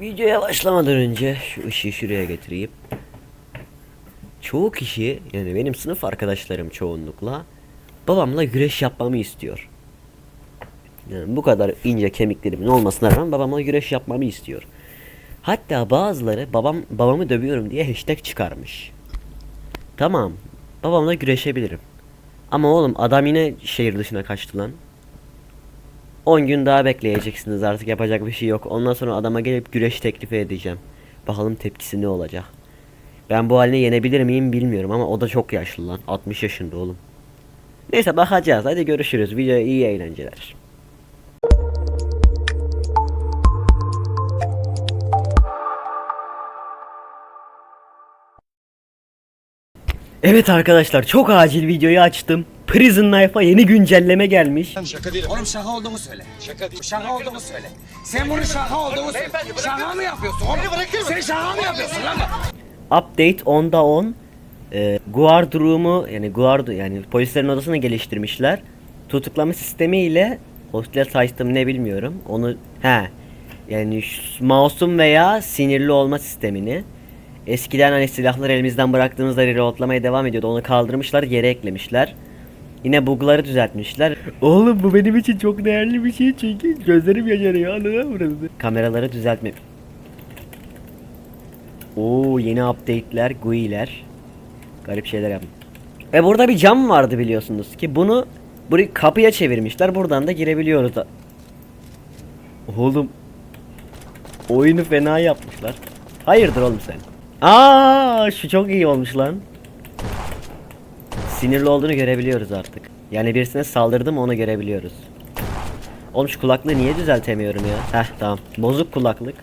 Videoya başlamadan önce şu ışığı şuraya getireyim. Çoğu kişi yani benim sınıf arkadaşlarım çoğunlukla babamla güreş yapmamı istiyor. Yani bu kadar ince kemiklerimin olmasına rağmen babamla güreş yapmamı istiyor. Hatta bazıları babam babamı dövüyorum diye hashtag çıkarmış. Tamam. Babamla güreşebilirim. Ama oğlum adam yine şehir dışına kaçtı lan. 10 gün daha bekleyeceksiniz artık yapacak bir şey yok. Ondan sonra adama gelip güreş teklifi edeceğim. Bakalım tepkisi ne olacak. Ben bu haline yenebilir miyim bilmiyorum ama o da çok yaşlı lan. 60 yaşında oğlum. Neyse bakacağız. Hadi görüşürüz. Videoya iyi eğlenceler. Evet arkadaşlar çok acil videoyu açtım. Prison Knife'a yeni güncelleme gelmiş. Şaka değil. Oğlum şaka olduğunu söyle. Şaka değil. Şaka olduğunu söyle. Sen bunu şaka olduğunu söyle. Şaka mı yapıyorsun oğlum? Sen şaka mı yapıyorsun lan? Update 10'da 10. Ee, guard room'u yani guard yani polislerin odasını geliştirmişler. Tutuklama sistemi ile hostile system ne bilmiyorum. Onu he yani masum veya sinirli olma sistemini eskiden hani silahları elimizden bıraktığımızda reloadlamaya devam ediyordu. Onu kaldırmışlar, yere eklemişler. Yine bug'ları düzeltmişler. Oğlum bu benim için çok değerli bir şey çünkü gözlerim yaşarıyor. Anladın burası? Kameraları düzeltme. Oo yeni update'ler, GUI'ler. Garip şeyler yapmış. E burada bir cam vardı biliyorsunuz ki bunu burayı kapıya çevirmişler. Buradan da girebiliyoruz da. Oğlum oyunu fena yapmışlar. Hayırdır oğlum sen? Aa şu çok iyi olmuş lan. Sinirli olduğunu görebiliyoruz artık. Yani birisine saldırdım onu görebiliyoruz. Oğlum şu kulaklığı niye düzeltemiyorum ya? Heh tamam. Bozuk kulaklık.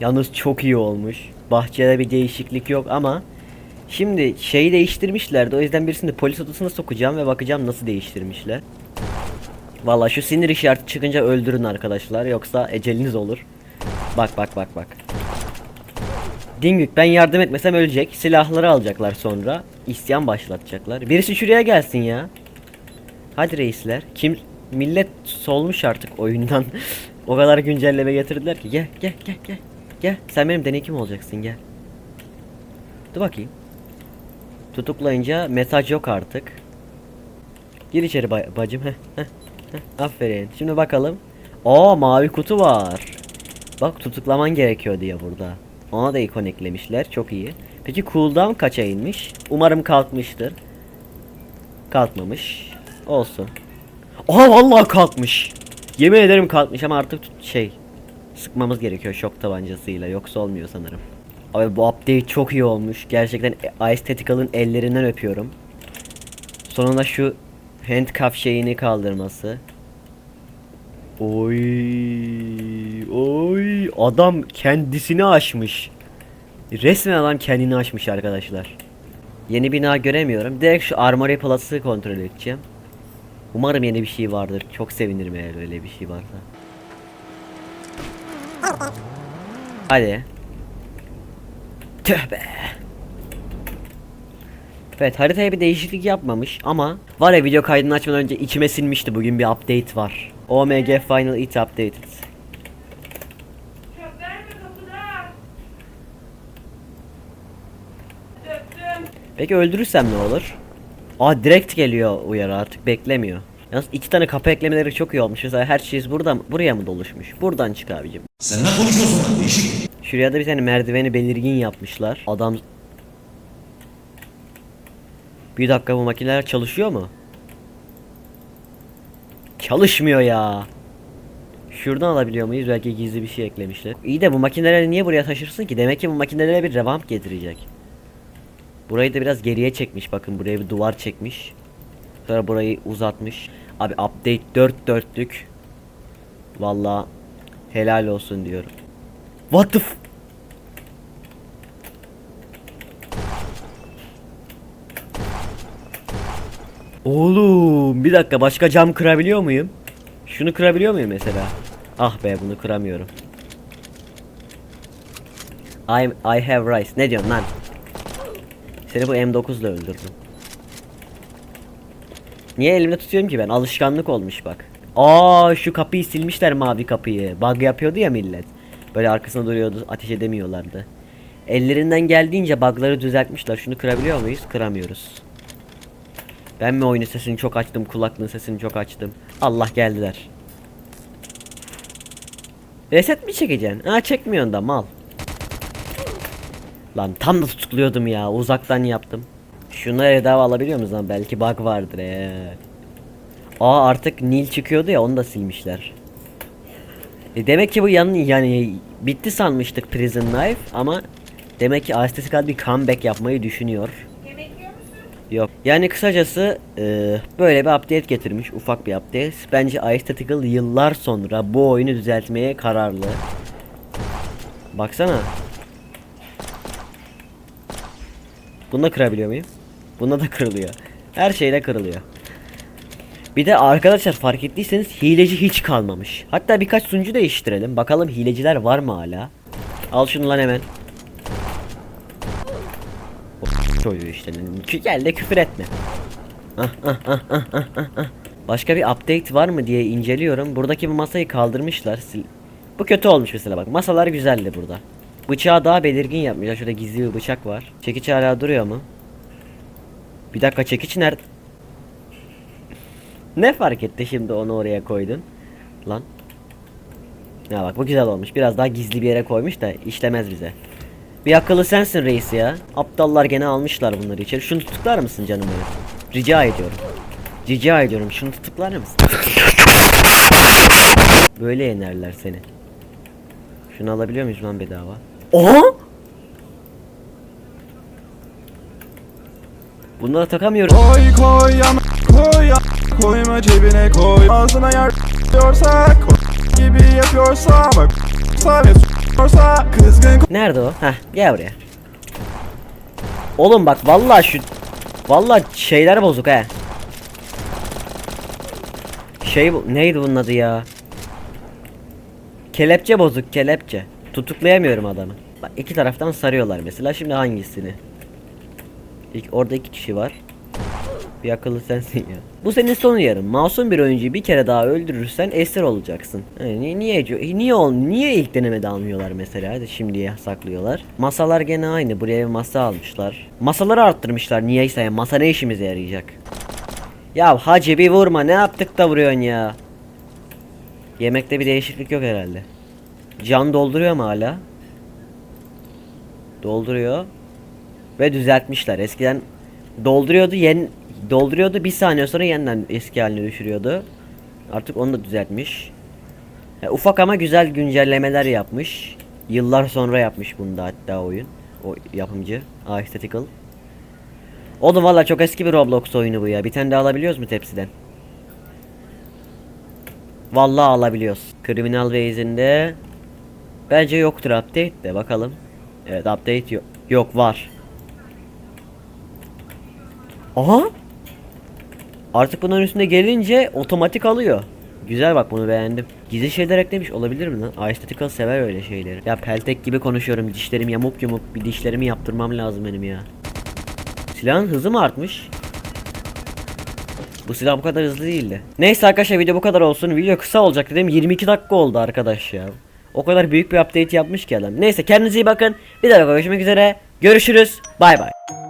Yalnız çok iyi olmuş. Bahçede bir değişiklik yok ama şimdi şeyi değiştirmişlerdi. O yüzden birisini polis odasına sokacağım ve bakacağım nasıl değiştirmişler. Valla şu sinir işareti çıkınca öldürün arkadaşlar yoksa eceliniz olur. Bak bak bak bak. Dingük ben yardım etmesem ölecek. Silahları alacaklar sonra. İsyan başlatacaklar. Birisi şuraya gelsin ya. Hadi reisler. Kim millet solmuş artık oyundan. o kadar güncelleme getirdiler ki. Gel gel gel gel. Gel sen benim denekim olacaksın gel. Dur bakayım. Tutuklayınca mesaj yok artık. Gir içeri ba- bacım. Heh, heh, heh. Aferin. Şimdi bakalım. Aa mavi kutu var. Bak tutuklaman gerekiyor diye burada. Ona da ikon eklemişler. Çok iyi. Peki cooldown kaça inmiş? Umarım kalkmıştır. Kalkmamış. Olsun. Aha vallahi kalkmış. Yemin ederim kalkmış ama artık şey sıkmamız gerekiyor şok tabancasıyla yoksa olmuyor sanırım. Abi bu update çok iyi olmuş. Gerçekten Ice Tactical'ın ellerinden öpüyorum. Sonunda şu handcuff şeyini kaldırması. Oy oy adam kendisini aşmış. Resmen adam kendini aşmış arkadaşlar. Yeni bina göremiyorum. Direkt şu Armory Plus'ı kontrol edeceğim. Umarım yeni bir şey vardır. Çok sevinirim eğer öyle bir şey varsa. Hadi. Tövbe. Evet haritaya bir değişiklik yapmamış ama var ya video kaydını açmadan önce içime sinmişti bugün bir update var. OMG Final It Updated. Peki öldürürsem ne olur? Aa direkt geliyor uyarı artık beklemiyor. Yalnız iki tane kapı eklemeleri çok iyi olmuş. Mesela her şey burada buraya mı doluşmuş? Buradan çık abicim. Sen ne konuşuyorsun lan değişik? Şuraya da bir tane merdiveni belirgin yapmışlar. Adam Bir dakika bu makineler çalışıyor mu? Çalışmıyor ya. Şuradan alabiliyor muyuz? Belki gizli bir şey eklemişler. İyi de bu makineleri niye buraya taşırsın ki? Demek ki bu makinelere bir revamp getirecek. Burayı da biraz geriye çekmiş. Bakın buraya bir duvar çekmiş. Sonra burayı uzatmış. Abi update 4 dörtlük. Vallahi helal olsun diyorum. What the f- Oğlum bir dakika başka cam kırabiliyor muyum? Şunu kırabiliyor muyum mesela? Ah be bunu kıramıyorum. I, I have rice. Ne diyorsun lan? Seni bu M9 ile öldürdüm. Niye elimde tutuyorum ki ben? Alışkanlık olmuş bak. Aa şu kapıyı silmişler mavi kapıyı. Bug yapıyordu ya millet. Böyle arkasında duruyordu ateş edemiyorlardı. Ellerinden geldiğince bug'ları düzeltmişler. Şunu kırabiliyor muyuz? Kıramıyoruz. Ben mi oyunu sesini çok açtım, kulaklığın sesini çok açtım. Allah geldiler. Reset mi çekeceksin? Ha çekmiyorsun da mal. Lan tam da tutukluyordum ya. Uzaktan yaptım. Şunları bedava alabiliyor muyuz lan? Belki bug vardır ee. Aa artık Nil çıkıyordu ya onu da silmişler. E demek ki bu yan yani bitti sanmıştık Prison Life ama demek ki Aesthetical bir comeback yapmayı düşünüyor. Yok. Yani kısacası e, böyle bir update getirmiş. Ufak bir update. Bence Aesthetical yıllar sonra bu oyunu düzeltmeye kararlı. Baksana. Bunu da kırabiliyor muyum? Bunda da kırılıyor. Her şeyle kırılıyor. Bir de arkadaşlar fark ettiyseniz hileci hiç kalmamış. Hatta birkaç sunucu değiştirelim. Bakalım hileciler var mı hala? Al şunu lan hemen. Çocuğu işte. Gel de küfür etme. Ah, ah, ah. Başka bir update var mı diye inceliyorum. Buradaki bu masayı kaldırmışlar. Bu kötü olmuş mesela bak. Masalar güzeldi burada. Bıçağı daha belirgin yapmışlar. Şurada gizli bir bıçak var. Çekiç hala duruyor mu? Bir dakika çekiç nerede? ne fark etti şimdi onu oraya koydun? Lan. Ya bak bu güzel olmuş. Biraz daha gizli bir yere koymuş da işlemez bize. Bir akıllı sensin reis ya. Aptallar gene almışlar bunları içeri. Şunu tutuklar mısın canım benim? Rica ediyorum. Rica ediyorum. Şunu tutuklar mısın? Böyle yenerler seni. Şunu alabiliyor muyuz lan bedava? Oha! Bunları takamıyoruz. Koy koy yana koy ya koyma cebine koy ağzına yer diyorsa gibi yapıyorsa bak ve kızgın Nerede o? Heh gel buraya. Oğlum bak vallahi şu vallahi şeyler bozuk he. Şey bu neydi bunun adı ya? Kelepçe bozuk kelepçe. Tutuklayamıyorum adamı. Bak iki taraftan sarıyorlar mesela. Şimdi hangisini? İlk orada iki kişi var. Bir akıllı sensin ya. Bu senin son yarın. Masum bir oyuncuyu bir kere daha öldürürsen esir olacaksın. Yani niye niye ol niye ilk denemede almıyorlar mesela de şimdiye saklıyorlar. Masalar gene aynı. Buraya bir masa almışlar. Masaları arttırmışlar. Niyeyse ya. masa ne işimize yarayacak? Ya hacı bir vurma. Ne yaptık da vuruyorsun ya? Yemekte bir değişiklik yok herhalde. Can dolduruyor mu hala? Dolduruyor. Ve düzeltmişler. Eskiden dolduruyordu yen dolduruyordu bir saniye sonra yeniden eski haline düşürüyordu. Artık onu da düzeltmiş. Ya, ufak ama güzel güncellemeler yapmış. Yıllar sonra yapmış bunu da hatta oyun. O yapımcı. Aesthetical. Oğlum valla çok eski bir Roblox oyunu bu ya. Bir tane daha alabiliyoruz mu tepsiden? Vallahi alabiliyoruz. Criminal Ways'inde bence yoktur update de bakalım. Evet update yok. Yok var. Aha. Artık bunların üstünde gelince otomatik alıyor. Güzel bak bunu beğendim. Gizli şeyler eklemiş olabilir mi lan? Aesthetical sever öyle şeyleri. Ya peltek gibi konuşuyorum. Dişlerim yamuk yumuk. Bir dişlerimi yaptırmam lazım benim ya. Silahın hızı mı artmış? Bu silah bu kadar hızlı değildi. Neyse arkadaşlar video bu kadar olsun. Video kısa olacak dedim. 22 dakika oldu arkadaş ya. O kadar büyük bir update yapmış ki adam. Neyse kendinize iyi bakın. Bir daha görüşmek üzere. Görüşürüz. Bay bay.